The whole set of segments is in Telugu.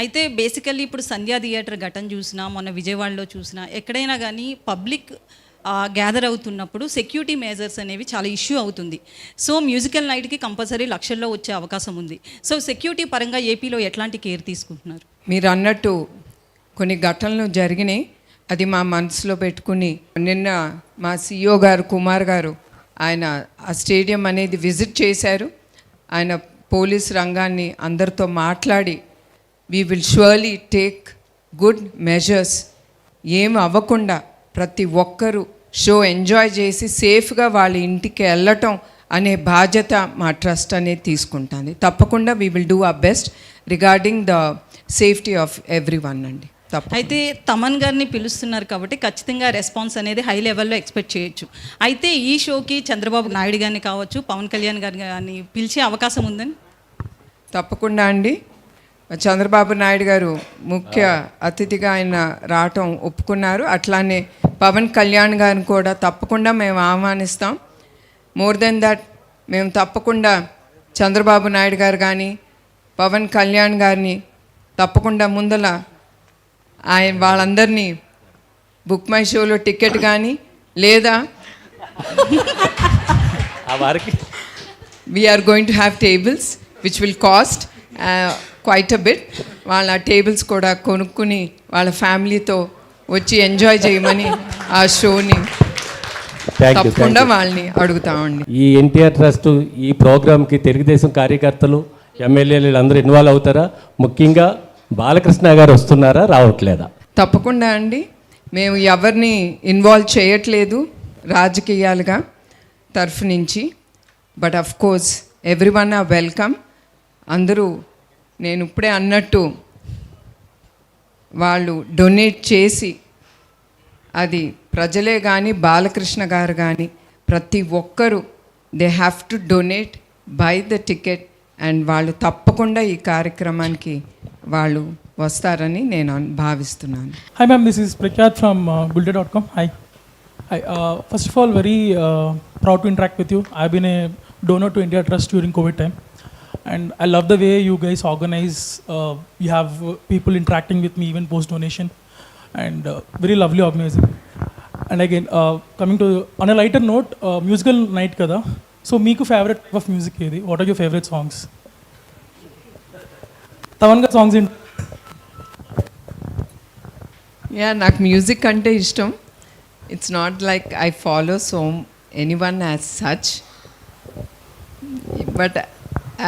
అయితే బేసికల్లీ ఇప్పుడు సంధ్యా థియేటర్ ఘటన చూసినా మొన్న విజయవాడలో చూసినా ఎక్కడైనా కానీ పబ్లిక్ గ్యాదర్ అవుతున్నప్పుడు సెక్యూరిటీ మేజర్స్ అనేవి చాలా ఇష్యూ అవుతుంది. సో మ్యూజికల్ నైట్కి కంపల్సరీ లక్షల్లో వచ్చే అవకాశం ఉంది. సో సెక్యూరిటీ పరంగా ఏపీలో ఎట్లాంటి కేర్ తీసుకుంటున్నారు? మీరు అన్నట్టు కొన్ని ఘటనలు జరిగినాయి. అది మా మనసులో పెట్టుకుని నిన్న మా సిఇఓ గారు కుమార్ గారు ఆయన ఆ స్టేడియం అనేది విజిట్ చేశారు. ఆయన పోలీస్ రంగాన్ని అందరితో మాట్లాడి we will surely take good measures ఏం అవ్వకుండా ప్రతి ఒక్కరూ షో ఎంజాయ్ చేసి సేఫ్గా వాళ్ళ ఇంటికి వెళ్ళటం అనే బాధ్యత మా ట్రస్ట్ అనేది తీసుకుంటుంది. తప్పకుండా we will do a best regarding the safety of everyone అండి. తప్ప అయితే తమన్ గారిని పిలుస్తున్నారు కాబట్టి ఖచ్చితంగా రెస్పాన్స్ అనేది హై లెవెల్లో ఎక్స్పెక్ట్ చేయొచ్చు. అయితే ఈ షోకి చంద్రబాబు నాయుడు గారిని కావచ్చు పవన్ కళ్యాణ్ గారిని కానీ పిలిచే అవకాశం ఉందని? తప్పకుండా అండి. చంద్రబాబు నాయుడు గారు ముఖ్య అతిథిగా ఆయన రావటం ఒప్పుకున్నారు. అట్లానే పవన్ కళ్యాణ్ గారిని కూడా తప్పకుండా మేము ఆహ్వానిస్తాం. మోర్ దెన్ దట్ మేము తప్పకుండా చంద్రబాబు నాయుడు గారు కానీ పవన్ కళ్యాణ్ గారిని తప్పకుండా ముందల ఆయన వాళ్ళందరినీ బుక్ మై షోలో టికెట్ కానీ లేదా we're going to have tables which will cost quite a bit వాళ్ళ టేబుల్స్ కూడా కొనుక్కుని వాళ్ళ ఫ్యామిలీతో వచ్చి ఎంజాయ్ చేయమని ఆ షోని తప్పకుండా వాళ్ళని అడుగుతామండి ఈ ఎన్టీఆర్ ట్రస్ట్ ఈ ప్రోగ్రామ్కి తెలుగుదేశం కార్యకర్తలు ఎమ్మెల్యేలు అందరూ ఇన్వాల్వ్ అవుతారా? ముఖ్యంగా బాలకృష్ణ గారు వస్తున్నారా? రావట్లేదా? తప్పకుండా అండి. మేము ఎవరిని ఇన్వాల్వ్ చేయట్లేదు రాజకీయాలుగా తరఫు నుంచి. But of course everyone are welcome అందరూ నేను ఇప్పుడే అన్నట్టు వాళ్ళు డొనేట్ చేసి అది ప్రజలే కానీ బాలకృష్ణ గారు కానీ ప్రతి ఒక్కరూ they have to donate by the ticket and వాళ్ళు తప్పకుండా ఈ కార్యక్రమానికి వాళ్ళు వస్తారని నేను భావిస్తున్నాను. Hi ma'am this is Prakhyat from Gulte dot com hi hi first of all very proud to interact with you I been a donor to India trust during Covid time and I love the way you guys organize. Uh, you have uh, people interacting with me even post donation, and uh, very lovely organizing. And again, uh, coming to on a lighter note, uh, musical night kada. So, మీకు favorite type of music ఏది? What are your favorite songs? Thaman గారి songs ఏంటి? యా నాకు మ్యూజిక్ అంటే ఇష్టం it's not like I follow so any one as such but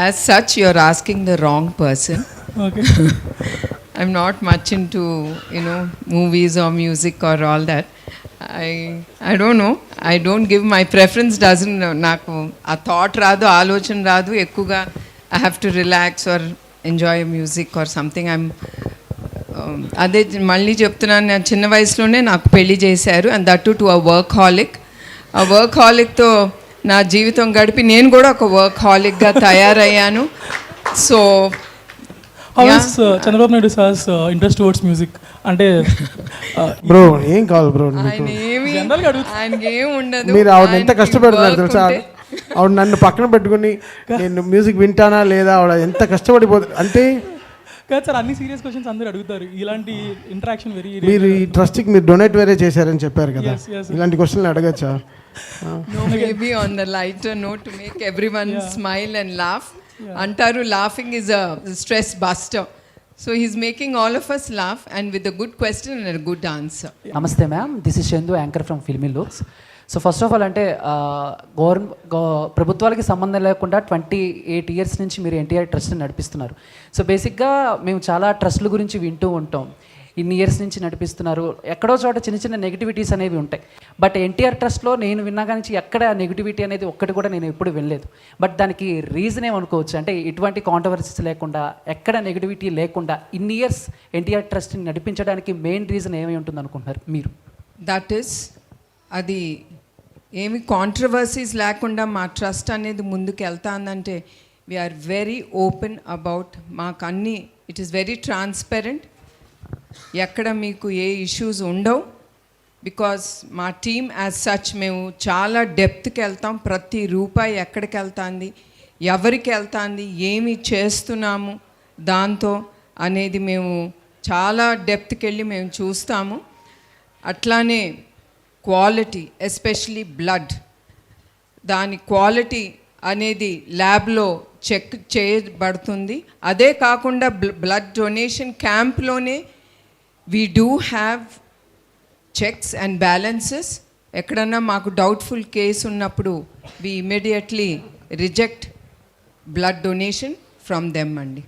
as such you are asking the wrong person. I'm not much into you know movies or music or all that I I don't know I don't give my preference doesn't నాకు ఆ థాట్ రాదు ఆలోచన రాదు ఎక్కువగా I have to relax or enjoy music or something I'm అదే మళ్ళీ చెప్తున్నాను నేను చిన్న వయసులోనే నాకు పెళ్ళి చేశారు and that to a workaholic ఆ వర్క్ హాలిక్తో నా జీవితం గడిపి నేను కూడా ఒక వర్క్ హాలిక్గా తయారయ్యాను. So uh, Naidu sir's uh, interest towards music? అంటే uh, బ్రో ఏం కావాలి బ్రో ఉండదు. మీరు ఆవిడ ఎంత కష్టపెడుతున్నారు తెలుసా? ఆవిడ నన్ను పక్కన పెట్టుకుని నేను మ్యూజిక్ వింటానా లేదా? ఆవిడ ఎంత కష్టపడిపోతుంది అంటే కాదు సార్ అన్ని సీరియస్ క్వశ్చన్స్ అందరూ అడుగుతారు. ఇలాంటి ఇంటరాక్షన్ వెరీ మీరు ఈ ట్రస్ట్కి మీరు డొనేట్ వేరే చేశారని చెప్పారు కదా. ఇలాంటి క్వశ్చన్లు అడగచ్చా? No, maybe on the lighter note to make everyone smile and laugh. Antaru laughing is a stress buster. So he's making all of us laugh and with a good question and a good answer. నమస్తే ma'am this is Chandu anchor from Filmy Looks so first of all అంటే గవర్న ప్రభుత్వాలకి సంబంధం లేకుండా ట్వంటీ ఎయిట్ ఇయర్స్ నుంచి మీరు ఎన్టీఆర్ ట్రస్ట్ని నడిపిస్తున్నారు సో బేసిక్గా మేము చాలా ట్రస్ట్ల గురించి వింటూ ఉంటాం ఇన్ని ఇయర్స్ నుంచి నడిపిస్తున్నారు. ఎక్కడో చోట చిన్న చిన్న నెగిటివిటీస్ అనేవి ఉంటాయి. బట్ ఎన్టీఆర్ ట్రస్ట్లో నేను విన్నా కానీ ఎక్కడ నెగిటివిటీ అనేది ఒక్కటి కూడా నేను ఎప్పుడు వినలేదు. బట్ దానికి రీజన్ ఏమనుకోవచ్చు అంటే ఎటువంటి కాంట్రవర్సీస్ లేకుండా ఎక్కడ నెగిటివిటీ లేకుండా ఇన్ని ఇయర్స్ ఎన్టీఆర్ ట్రస్ట్ని నడిపించడానికి మెయిన్ రీజన్ ఏమై ఉంటుంది అనుకుంటున్నారు మీరు? దట్ ఈస్ అది ఏమి కాంట్రవర్సీస్ లేకుండా మా ట్రస్ట్ అనేది ముందుకు వెళ్తాందంటే వీఆర్ వెరీ ఓపెన్ అబౌట్ మాకు అన్నీ ఇట్ ఈస్ వెరీ ట్రాన్స్పరెంట్ ఎక్కడ మీకు ఏ ఇష్యూస్ ఉండవు. బికాస్ మా టీమ్ యాజ్ సచ్ మేము చాలా డెప్త్కి వెళ్తాం. ప్రతి రూపాయి ఎక్కడికి వెళ్తుంది ఎవరికి వెళ్తాంది ఏమి చేస్తున్నాము దాంతో అనేది మేము చాలా డెప్త్కి వెళ్ళి మేము చూస్తాము. అట్లానే క్వాలిటీ ఎస్పెషలీ బ్లడ్ దాని క్వాలిటీ అనేది ల్యాబ్లో చెక్ చేయబడుతుంది. అదే కాకుండా బ్లడ్ డొనేషన్ క్యాంప్లోనే we do have checks and balances ఎక్కడన్నా మాకు డౌట్ఫుల్ కేసు ఉన్నప్పుడు we immediately reject blood donation from them అండి.